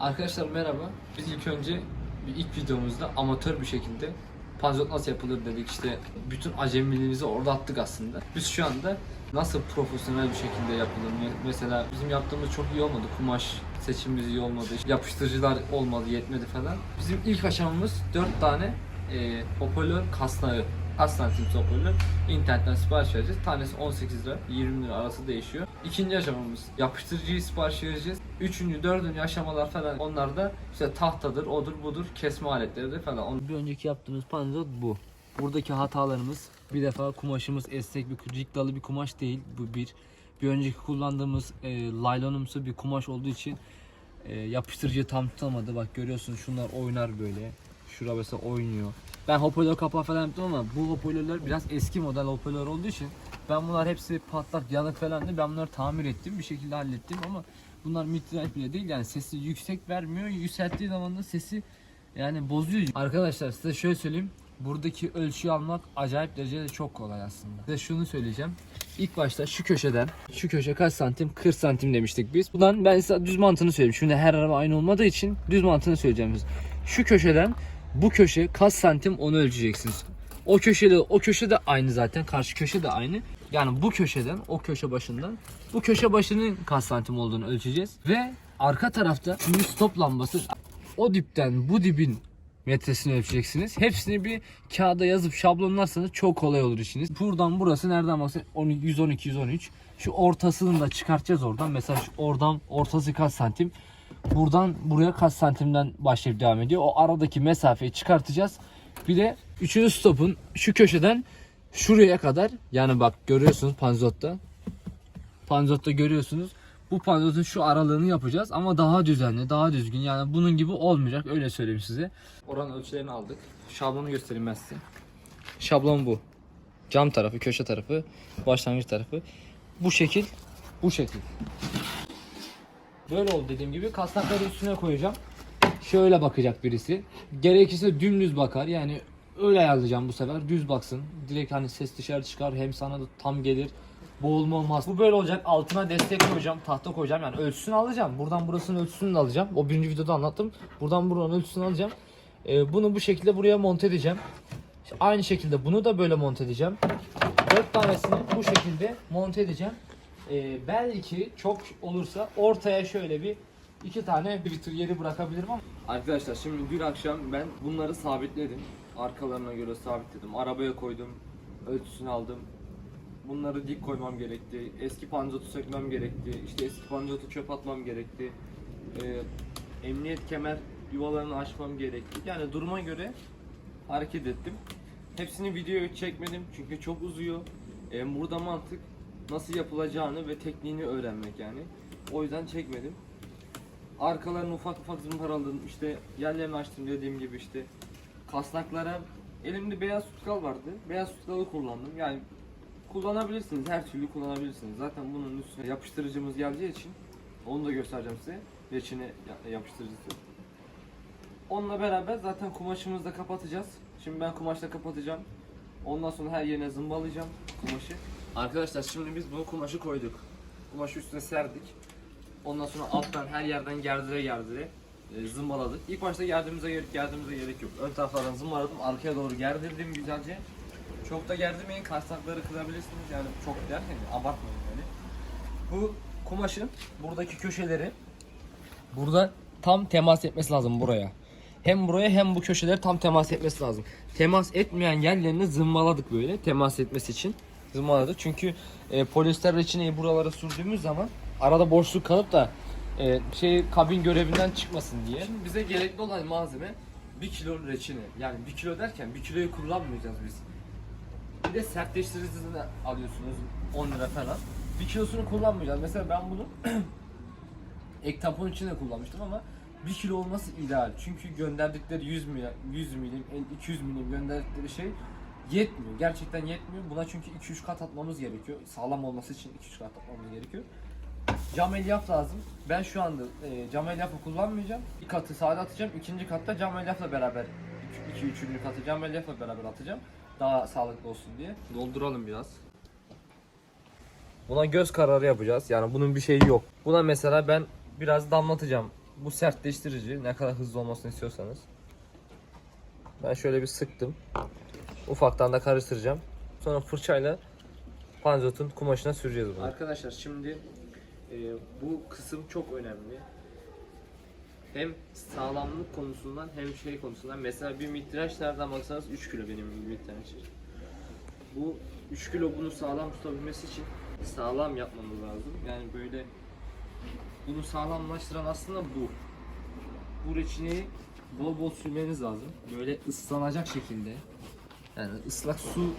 Arkadaşlar merhaba. Biz ilk önce bir ilk videomuzda amatör bir şekilde panzot nasıl yapılır dedik işte bütün acemiliğimizi orada attık aslında. Biz şu anda nasıl profesyonel bir şekilde yapılır Me- mesela bizim yaptığımız çok iyi olmadı. Kumaş seçimimiz iyi olmadı. Yapıştırıcılar olmadı, yetmedi falan. Bizim ilk aşamamız 4 tane e, hoparlör kasnağı. Kaç santim hoparlör internetten sipariş vereceğiz. Tanesi 18 lira, 20 lira arası değişiyor. İkinci aşamamız yapıştırıcıyı sipariş vereceğiz. Üçüncü, dördüncü aşamalar falan onlar da işte tahtadır, odur budur, kesme aletleridir falan. Bir önceki yaptığımız panzot bu. Buradaki hatalarımız bir defa kumaşımız esnek bir cikdalı bir kumaş değil. Bu bir. Bir önceki kullandığımız e, laylonumsu bir kumaş olduğu için e, yapıştırıcı tam tutamadı. Bak görüyorsunuz şunlar oynar böyle. Şura mesela oynuyor. Ben hoparlör kapağı falan yaptım ama bu hoparlörler biraz eski model hoparlör olduğu için ben bunlar hepsi patlak yanık falandı. Ben bunları tamir ettim bir şekilde hallettim ama bunlar mitrayet bile değil yani sesi yüksek vermiyor. Yükselttiği zaman da sesi yani bozuyor. Arkadaşlar size şöyle söyleyeyim. Buradaki ölçüyü almak acayip derecede çok kolay aslında. Size şunu söyleyeceğim. İlk başta şu köşeden, şu köşe kaç santim? 40 santim demiştik biz. Bundan ben size düz mantığını söyleyeyim. Şimdi her araba aynı olmadığı için düz mantığını söyleyeceğim biz. Şu köşeden bu köşe kaç santim onu ölçeceksiniz. O köşede o köşe de aynı zaten. Karşı köşe de aynı. Yani bu köşeden o köşe başından bu köşe başının kaç santim olduğunu ölçeceğiz. Ve arka tarafta şimdi stop lambası o dipten bu dibin metresini ölçeceksiniz. Hepsini bir kağıda yazıp şablonlarsanız çok kolay olur işiniz. Buradan burası nereden baksan 112 113. Şu ortasını da çıkartacağız oradan. Mesela oradan ortası kaç santim? Buradan buraya kaç santimden başlayıp devam ediyor. O aradaki mesafeyi çıkartacağız. Bir de üçüncü stopun şu köşeden şuraya kadar yani bak görüyorsunuz panzotta. Panzotta görüyorsunuz. Bu panzotun şu aralığını yapacağız ama daha düzenli, daha düzgün. Yani bunun gibi olmayacak öyle söyleyeyim size. Oran ölçülerini aldık. Şablonu göstereyim ben size. Şablon bu. Cam tarafı, köşe tarafı, başlangıç tarafı. Bu şekil, bu şekil. Böyle oldu dediğim gibi. Kasnakları üstüne koyacağım. Şöyle bakacak birisi. Gerekirse dümdüz bakar. Yani öyle ayarlayacağım bu sefer. Düz baksın. Direkt hani ses dışarı çıkar. Hem sana da tam gelir. Boğulma olmaz. Bu böyle olacak. Altına destek koyacağım. Tahta koyacağım. Yani ölçüsünü alacağım. Buradan burasının ölçüsünü de alacağım. O birinci videoda anlattım. Buradan buranın ölçüsünü alacağım. Ee, bunu bu şekilde buraya monte edeceğim. İşte aynı şekilde bunu da böyle monte edeceğim. Dört tanesini bu şekilde monte edeceğim. Ee, belki çok olursa ortaya şöyle bir iki tane Twitter yeri bırakabilirim ama Arkadaşlar şimdi dün akşam ben bunları sabitledim. Arkalarına göre sabitledim. Arabaya koydum. Ölçüsünü aldım. Bunları dik koymam gerekti. Eski panzotu sökmem gerekti. İşte eski panzotu çöp atmam gerekti. Ee, emniyet kemer yuvalarını açmam gerekti. Yani duruma göre hareket ettim. Hepsini videoya çekmedim çünkü çok uzuyor. Ee, burada mantık nasıl yapılacağını ve tekniğini öğrenmek yani. O yüzden çekmedim. Arkalarını ufak ufak zımparaladım. İşte yerlerini açtım dediğim gibi işte. Kasnaklara elimde beyaz tutkal vardı. Beyaz tutkalı kullandım. Yani kullanabilirsiniz. Her türlü kullanabilirsiniz. Zaten bunun üstüne yapıştırıcımız geleceği için onu da göstereceğim size. Reçine ya- yapıştırıcısı. Onunla beraber zaten kumaşımızı da kapatacağız. Şimdi ben kumaşla kapatacağım. Ondan sonra her yerine zımbalayacağım kumaşı. Arkadaşlar şimdi biz bu kumaşı koyduk. Kumaşı üstüne serdik. Ondan sonra alttan her yerden gerdire gerdire e, zımbaladık. İlk başta gerdiğimize gerek, gerdiğimize gerek yok. Ön taraflardan zımbaladım, arkaya doğru gerdirdim güzelce. Çok da gerdirmeyin, kasnakları kırabilirsiniz yani çok derken abartmayın yani. Bu kumaşın buradaki köşeleri burada tam temas etmesi lazım buraya. Hem buraya hem bu köşeleri tam temas etmesi lazım. Temas etmeyen yerlerini zımbaladık böyle temas etmesi için. Zımbaladık çünkü e, polyester reçineyi buralara sürdüğümüz zaman arada boşluk kalıp da e, şey kabin görevinden çıkmasın diye. Şimdi bize gerekli olan malzeme 1 kilo reçine. Yani 1 kilo derken 1 kiloyu kullanmayacağız biz. Bir de sertleştiricisini alıyorsunuz 10 lira falan. 1 kilosunu kullanmayacağız. Mesela ben bunu ek tampon için de kullanmıştım ama 1 kilo olması ideal. Çünkü gönderdikleri 100 milim, 100 milim, 200 milim gönderdikleri şey yetmiyor. Gerçekten yetmiyor. Buna çünkü 2-3 kat atmamız gerekiyor. Sağlam olması için 2-3 kat atmamız gerekiyor. Cam elyaf lazım. Ben şu anda e, cam elyafı kullanmayacağım. Bir katı sade atacağım. İkinci katta cam elyafla beraber 2 üçüncü katı cam elyafla beraber atacağım. Daha sağlıklı olsun diye. Dolduralım biraz. Buna göz kararı yapacağız. Yani bunun bir şeyi yok. Buna mesela ben biraz damlatacağım bu sertleştirici ne kadar hızlı olmasını istiyorsanız. Ben şöyle bir sıktım. Ufaktan da karıştıracağım. Sonra fırçayla panzotun kumaşına süreceğiz bunu. Arkadaşlar şimdi e, bu kısım çok önemli. Hem sağlamlık konusundan hem şey konusundan. Mesela bir mitraç nereden baksanız 3 kilo benim mitraç. Bu 3 kilo bunu sağlam tutabilmesi için sağlam yapmamız lazım. Yani böyle bunu sağlamlaştıran aslında bu. Bu reçineyi bol bol sürmeniz lazım. Böyle ıslanacak şekilde. Yani ıslak su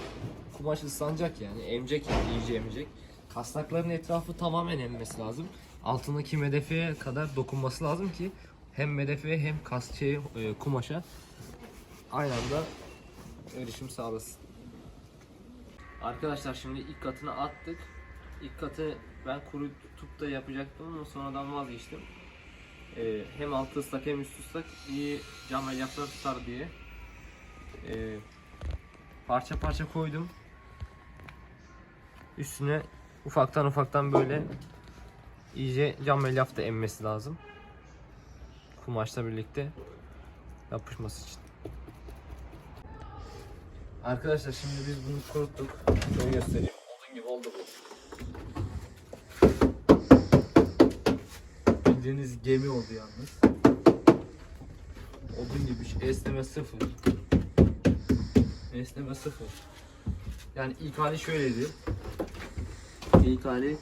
kumaş ıslanacak yani emecek yani iyice emecek. Kasnakların etrafı tamamen emmesi lazım. Altındaki medefeye kadar dokunması lazım ki hem medefeye hem kas şey, e, kumaşa aynı anda erişim sağlasın. Arkadaşlar şimdi ilk katını attık. İlk katı ben kuru tutup da yapacaktım ama sonradan vazgeçtim. Ee, hem altı ıslak hem üstü ıslak iyi cam elyaflar tutar diye. Ee, parça parça koydum. Üstüne ufaktan ufaktan böyle iyice cam elyaf da emmesi lazım. Kumaşla birlikte yapışması için. Arkadaşlar şimdi biz bunu kuruttuk. Şöyle göstereyim. Odun gibi oldu bu. Bildiğiniz gemi oldu yalnız. Odun gibi. Esneme sıfır. Esneme sıfır. Yani ilk hali şöyleydi. İlk hali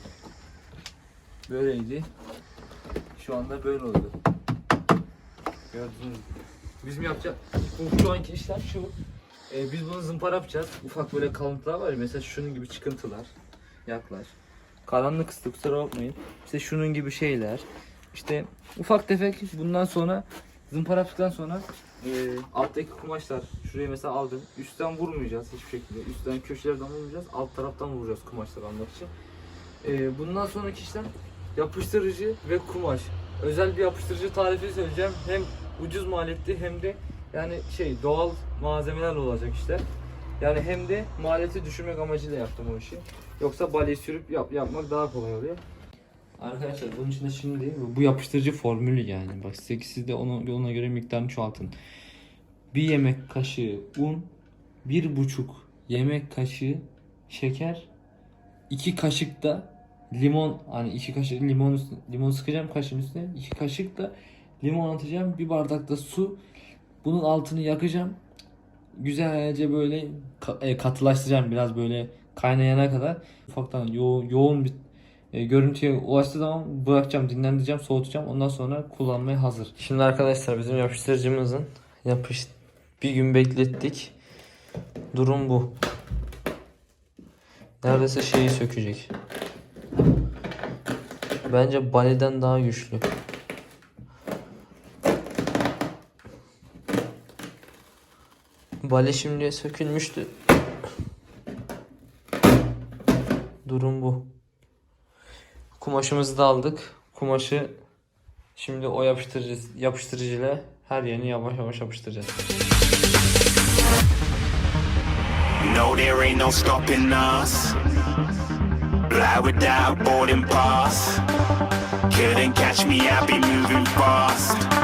böyleydi. Şu anda böyle oldu. Gördünüz? Bizim yapacak bu şu anki işlem şu. Ee, biz bunu zımpara yapacağız. Ufak böyle kalıntılar var ya mesela şunun gibi çıkıntılar. Yaklaş. Karanlık kısıtlı kusura bakmayın. İşte şunun gibi şeyler. İşte ufak tefek bundan sonra zımpara yaptıktan sonra e, alttaki kumaşlar şuraya mesela aldım. Üstten vurmayacağız hiçbir şekilde. Üstten köşelerden vurmayacağız. Alt taraftan vuracağız kumaşları almak için. E, bundan sonraki işlem yapıştırıcı ve kumaş. Özel bir yapıştırıcı tarifi söyleyeceğim. Hem ucuz maliyetli hem de yani şey doğal malzemeler olacak işte. Yani hem de maliyeti düşürmek amacıyla yaptım o işi. Yoksa balya sürüp yap, yapmak daha kolay oluyor. Arkadaşlar bunun içinde şimdi bu yapıştırıcı formülü yani. Bak size siz de ona, ona göre miktarını çoğaltın. Bir yemek kaşığı un, bir buçuk yemek kaşığı şeker, iki kaşık da limon hani iki kaşık limon üstüne, limon sıkacağım kaşığın üstüne iki kaşık da limon atacağım bir bardak da su bunun altını yakacağım güzelce böyle e, katılaştıracağım biraz böyle kaynayana kadar ufaktan yo- yoğun bir e, görüntüye ulaştığı zaman bırakacağım dinlendireceğim soğutacağım ondan sonra kullanmaya hazır. Şimdi arkadaşlar bizim yapıştırıcımızın yapış bir gün beklettik durum bu. Neredeyse şeyi sökecek. Bence baleden daha güçlü. Bale şimdi sökülmüştü. Durum bu. Kumaşımızı da aldık. Kumaşı şimdi o yapıştırıcı yapıştırıcıyla her yerini yavaş yavaş yapıştıracağız. No, there ain't no stopping us. Fly without boarding pass. Couldn't catch me, I be moving fast.